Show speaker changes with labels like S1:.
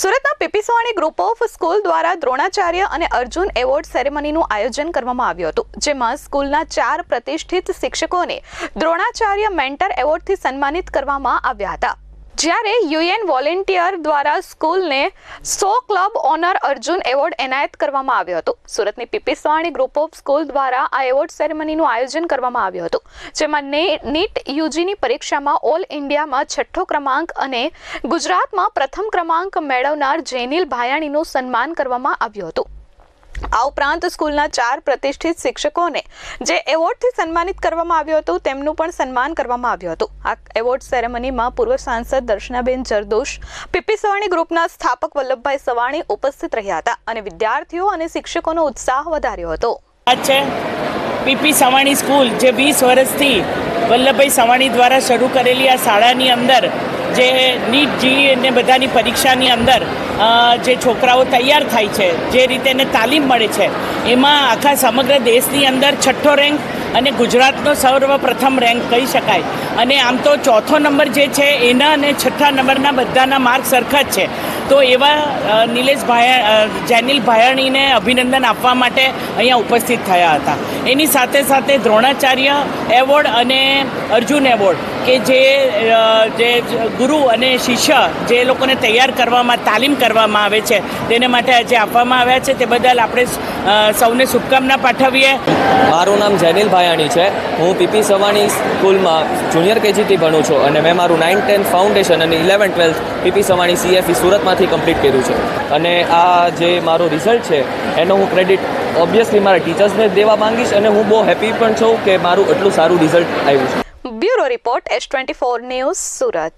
S1: સુરતના પીપીસવાણી group of school દ્વારા દ્રોણાચાર્ય અને અર્જુન એવોર્ડ સેરેમનીનું આયોજન કરવામાં આવ્યું હતું, જેમાં સ્કૂલના ચાર પ્રતિષ્ઠિત શિક્ષકોને દ્રોણાચાર્ય મેન્ટર એવોર્ડથી સન્માનિત કરવામાં આવ્યા હતા. જ્યારે યુએન વોલેન્ટિયર દ્વારા સ્કૂલને સો ક્લબ ઓનર અર્જુન એવોર્ડ એનાયત કરવામાં આવ્યો હતો. સુરતની પીપીસવાણી ગ્રુપ ઓફ સ્કૂલ દ્વારા આ એવોર્ડ સેરેમનીનું આયોજન કરવામાં આવ્યું હતું. જેમાં ને, નીટ યુજીની પરીક્ષામાં ઓલ ઇન્ડિયામાં છઠ્ઠો ક્રમાંક અને ગુજરાતમાં પ્રથમ ક્રમાંક મેળવનાર જેનિલ ભાયાણીનું સન્માન કરવામાં આવ્યું હતું. આ ઉપરાંત સ્કૂલના ચાર પ્રતિષ્ઠિત શિક્ષકોને જે એવોર્ડથી સન્માનિત કરવામાં આવ્યું હતું, તેમનું પણ સન્માન કરવામાં આવ્યું હતું. આ એવોર્ડ સેરેમનીમાં પૂર્વ સાંસદ દર્શનાબેન જરદોશ, પીપી સવાણી ગ્રુપના સ્થાપક વલ્લભભાઈ સવાણી ઉપસ્થિત રહ્યા હતા અને વિદ્યાર્થીઓ અને શિક્ષકોનો ઉત્સાહ વધાર્યો હતો.
S2: આ છે પીપી સવાણી સ્કૂલ, જે વીસ વર્ષથી વલ્લભભાઈ સવાણી દ્વારા શરૂ કરેલી આ શાળાની અંદર જે નીટ જી અને બધાની પરીક્ષાની અંદર જે છોકરાઓ તૈયાર થાય છે, જે રીતે એને તાલીમ મળે છે, એમાં આખા સમગ્ર દેશની અંદર છઠ્ઠો રેન્ક અને ગુજરાતનો સર્વપ્રથમ રેન્ક કહી શકાય. અને આમ તો ચોથો નંબર જે છે, એના અને છઠ્ઠા નંબરના બધાના માર્ક સરખા જ છે. તો એવા નિલેશ ભાયા જેનિલ ભાયાણીને અભિનંદન આપવા માટે અહીંયા ઉપસ્થિત થયા હતા. એની સાથે સાથે દ્રોણાચાર્ય એવોર્ડ અને અર્જુન એવોર્ડ, કે જે જે ગુરુ અને શિષ્ય જે લોકોને તૈયાર કરવામાં, તાલીમ કરવામાં આવે છે, તેને માટે આજે આપવામાં આવ્યા છે. તે બદલ આપણે સૌને શુભકામના પાઠવીએ.
S3: મારું નામ જેનિલ ભાયાણી છે. હું પીપી સવાણી સ્કૂલમાં જુનિયર કેજીથી ભણું છું અને મેં મારું નાઇન ટેન્થ ફાઉન્ડેશન અને eleven twelfth PP Savani CFE સુરતમાંથી complete કર્યું છે. અને આ જે મારો રિઝલ્ટ છે એનો હું ક્રેડિટ ઓબ્વિયસલી મારા ટીચર્સને દેવા માંગીશ અને હું બહુ હેપી પણ છું કે મારું એટલું સારું રિઝલ્ટ આવ્યું છે.
S1: Bureau report S twenty four news Surat.